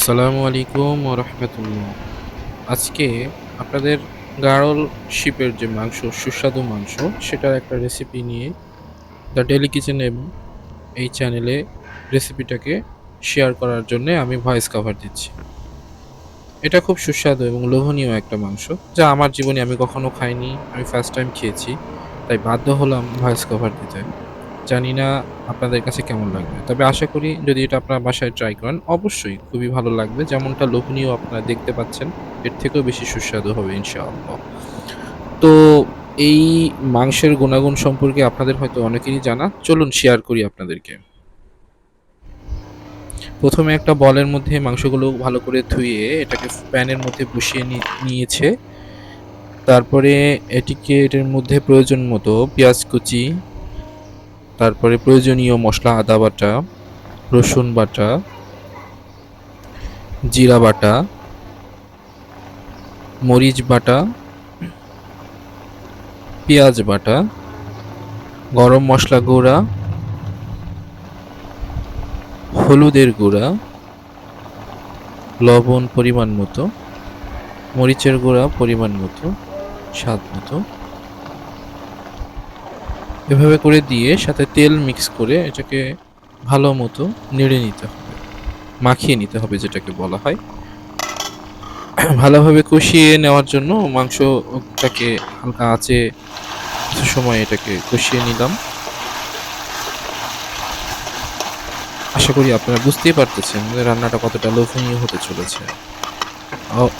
আসসালামু আলাইকুম রহমতুল্লাহ। আজকে আপনাদের গাড়ল শিপের যে মাংস, সুস্বাদু মাংস, সেটার একটা রেসিপি নিয়ে দ্য ডেলি কিচেন এই চ্যানেলে রেসিপিটাকে শেয়ার করার জন্য আমি ভয়েস কভার দিচ্ছি। এটা খুব সুস্বাদু এবং লোভনীয় একটা মাংস, যা আমার জীবনে আমি কখনো খাইনি, আমি ফার্স্ট টাইম খেয়েছি, তাই বাধ্য হলাম ভয়েস কভার দিতে। জানি না আপনাদের কাছে কেমন লাগবে। তবে আশা করি যদি এটা আপনার বাসায় ট্রাই করেন, অবশ্যই খুবই ভালো লাগবে। যেমনটা লোভনীয় আপনারা দেখতে পাচ্ছেন, এর থেকেও বেশি সুস্বাদু হবে ইনশাআল্লাহ। তো এই মাংসের গুণাগুণ সম্পর্কে আপনাদের হয়তো অনেকেরই জানা। চলুন শেয়ার করি আপনাদেরকে। প্রথমে একটা বলের মধ্যে মাংসগুলো ভালো করে ধুয়ে এটাকে প্যানের মধ্যে বসিয়ে নিয়েছে। তারপরে এটিকে এটার মধ্যে প্রয়োজন মতো পেঁয়াজ কুচি তারপরে প্রয়োজনীয় মশলা আদা বাটা, রসুন বাটা, জিরা বাটা, মরিচ বাটা, পেঁয়াজ বাটা, গরম মশলা গুঁড়া, হলুদের গুঁড়া, লবণ পরিমাণ মতো, মরিচের গুঁড়া পরিমাণ মতো, স্বাদ মতো। এভাবে করে দিয়ে সাথে তেল মিক্স করে এটাকে ভালো মতো নেড়ে নিতে হবে। মাখিয়ে নিতে হবে যেটাকে বলা হয়। ভালোভাবে কষিয়ে নেওয়ার জন্য মাংসটাকে হালকা আঁচে কিছু সময় এটাকে কষিয়ে নিলাম। আশা করি আপনারা বুঝতেই পারতেছেন রান্নাটা কতটা লোভনীয় হতে চলেছে।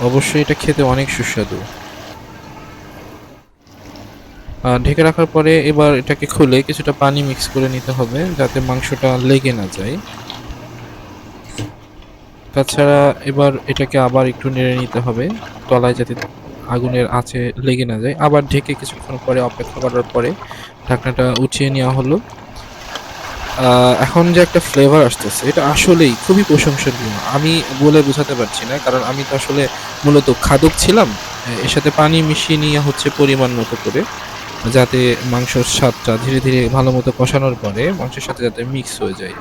অবশ্যই এটা খেতে অনেক সুস্বাদু। ঢেকে রাখার পরে এবার এটাকে খুলে কিছুটা পানি মিক্স করে নিতে হবে যাতে মাংসটা লেগে না যায়। তাছাড়া এবার এটাকে আবার একটু নেড়ে নিতে হবে, তলায় যাতে আগুনের আঁচে লেগে না যায়। আবার ঢেকে কিছুক্ষণ পরে অপেক্ষা করার পরে ঢাকনাটা উঠিয়ে নেওয়া হলো। এখন যে একটা ফ্লেভার আসতেছে, এটা আসলেই খুবই প্রশংসনীয়। আমি বলে বোঝাতে পারছি না, কারণ আমি তো আসলে মূলত খাদক ছিলাম। এর সাথে পানি মিশিয়ে নিয়ে হচ্ছে পরিমাণ মতো করে। যাতে মাংসর স্বাদটা ধীরে ধীরে ভালো মতো কষানোর পরে মাংসের সাথে যাতে মিক্স হয়ে যায়।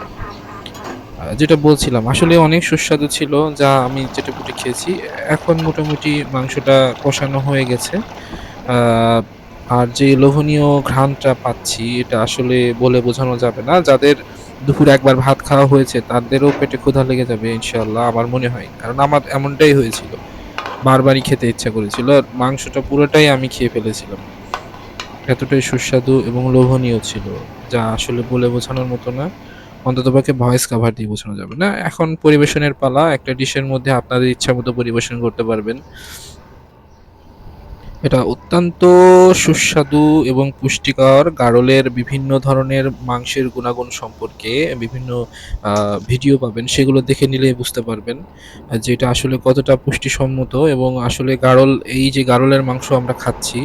যেটা বলছিলাম, আসলে অনেক সুস্বাদু ছিল, যা আমি যেটা পুটে খেয়েছি। এখন মোটামুটি মাংসটা কষানো হয়ে গেছে। আর যে লোভনীয় ঘ্রাণটা পাচ্ছি, এটা আসলে বলে বোঝানো যাবে না। যাদের দুপুরে একবার ভাত খাওয়া হয়েছে, তাদেরও পেটে ক্ষুধা লেগে যাবে ইনশাল্লাহ আমার মনে হয়। কারণ আমার এমনটাই হয়েছিল। বারবারই খেতে ইচ্ছা করেছিল, আর মাংসটা পুরোটাই আমি খেয়ে ফেলেছিলাম। এতটাই সুস্বাদু এবং লোভনীয় ছিল, যা আসলে বলে বোঝানোর মতো না। অন্ততপক্ষে ভয়েস কাভার দিয়ে বোঝানো যাবে। না, এখন পরিবেশনের পালা, একটা ডিশের মধ্যে আপনাদের ইচ্ছা মতো পরিবেশন করতে পারবেন। এটা অত্যন্ত সুস্বাদু এবং পুষ্টিকর। গাড়লের বিভিন্ন ধরনের মাংসের গুণাগুণ সম্পর্কে বিভিন্ন ভিডিও পাবেন। সেগুলো দেখে নিলে বুঝতে পারবেন যে এটা আসলে কতটা পুষ্টিসম্মত এবং আসলে গাড়ল এই যে গাড়লের মাংস আমরা খাচ্ছি,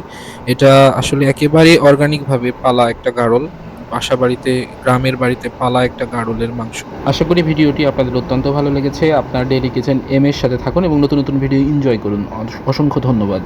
এটা আসলে একেবারে অর্গানিকভাবে পালা একটা গাড়ল বাসা বাড়িতে গ্রামের বাড়িতে পালা একটা গাড়লের মাংস। আশা করি ভিডিওটি আপনাদের অত্যন্ত ভালো লেগেছে। আপনার ডেলি কিচেন এম এর সাথে থাকুন এবং নতুন নতুন ভিডিও এনজয় করুন। অসংখ্য ধন্যবাদ।